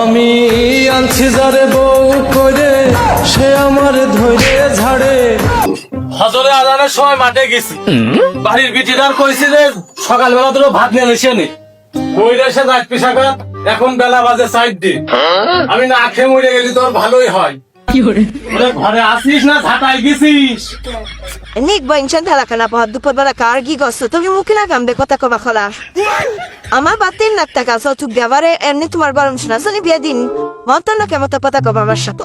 আমি আনছি যারে বউ করে সে আমার ধরে ঝাড়ে। হজরে আজানের সময় মাঠে গেছি। বাড়ির বিটিদার কইছি যে, সকালবেলা তোর ভাত নিয়ে এসে নি ওই এসে যাক পিসাকা এখন বেলা বাজে সাইড দি আমি না খেয়ে মরে গেলি, তোর ভালোই হয়। ঘরে আসিস না ঝাঁটাই গেছিস। Nick ba insan talaka na po dupod ba na kargi তুমি মুখে না কামবে কথা কবা খলা। আমার বাতিল লাখ টাকা সব তুক দেওয়ারে এমনি তোমার গরম শোনা শুনি বিয়ে দিন। মতন না কেমন কথা কবা আমার সাথে।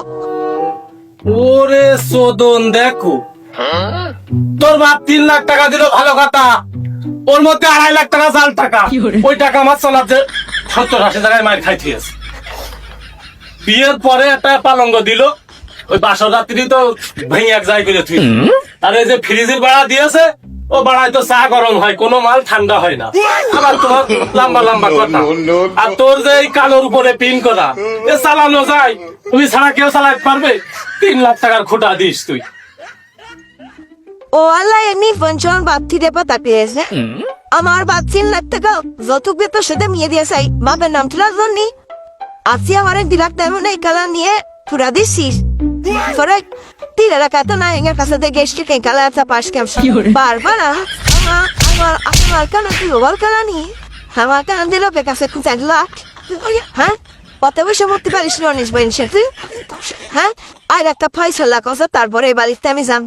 ওরে সোদন দেখো। তোর বাপ তিন লাখ টাকা দিল ভালো কথা। ওর মধ্যে আড়াই লাখ টাকা জাল টাকা। ওই টাকা আমার চলাতে সত্তর আশি টাকায় মার খাইতেছে বিয়ের পরে একটা পালঙ্গ দিল ওই বাসর রাত্রি তো ভেঙে এক জায়গায় করে তুই আর এই যে ফ্রিজের ভাড়া দিয়েছে ও ভাড়ায় তো চা গরম হয় কোনো মাল ঠান্ডা হয় না। আবার তোমার লম্বা লম্বা কথা। আর তোর যে এই কালোর উপরে পিন করা এ চালানো যায়। তুমি ছাড়া কেউ চালাতে পারবে? তিন লাখ টাকার খুঁটা দিস তুই। ও আল্লাহ এমনি পঞ্চম বাপতি দে পাতা পেয়েছে আমার বাপ তিন লাখ টাকা যৌতুক বেতন সাথে মিয়ে দিয়েছে। বাপের নাম তোলা জন্যি আজকে আমার এক দিলাক তেমন এই কালা নিয়ে পুরা দিছিস তোরা তিন এলাকা না এঙ্গের কাছে দিয়ে গেছি কেন একটা পাশ কেম বারবার না আমার আমার আমার কেন তুই বল কালা নি আমার কেন দিল বে খুব লাখ হ্যাঁ কত বসে মরতে পারিস না অনিস তুই হ্যাঁ আর একটা ফয়সলা কথা তারপরে এই বাড়িতে আমি যাম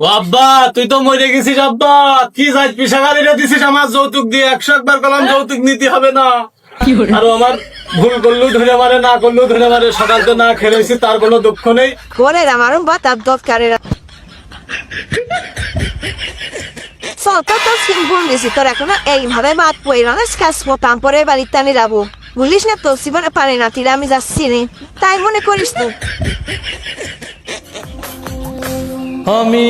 আব্বা তুই তো মরে গেছিস আব্বা। কি যাই পিসাগারি দিছিস আমার যৌতুক দিয়ে? একশো একবার কলাম যৌতুক নিতে হবে না। আর আমার ভুল করলেও ধরে মারে না করলেও ধরে মারে সকাল তো না খেলেছি তার কোনো দুঃখ নেই। করে আমারও বা তার দরকারের সত তো সিম্পল দিছি তোর এখন এইভাবে বাদ পড়ি না কাজ করতাম পরে বাড়িতে আমি যাব। বলিস না তোর জীবনে পারে না আমি যাচ্ছি রে। তাই মনে করিস তো। আমি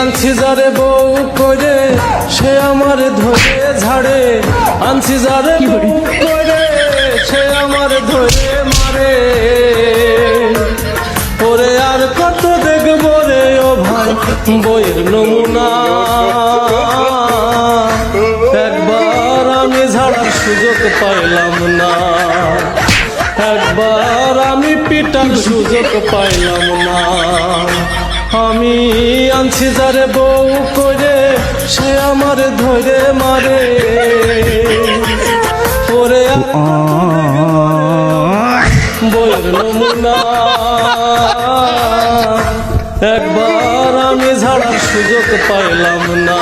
আনছি যারে বউ করে সে আমার ধরে ঝাড়ে। আনছি যারে বইয়ের নমুনা। একবার আমি ঝাড়ার সুযোগ পাইলাম না। একবার আমি পিটার সুযোগ পাইলাম না। আমি আনছি যারে বউ করে সে আমার ধরে মারে। ওরে বইয়ের নমুনা। একবার আমি ঝাড়ার সুযোগ পাইলাম না।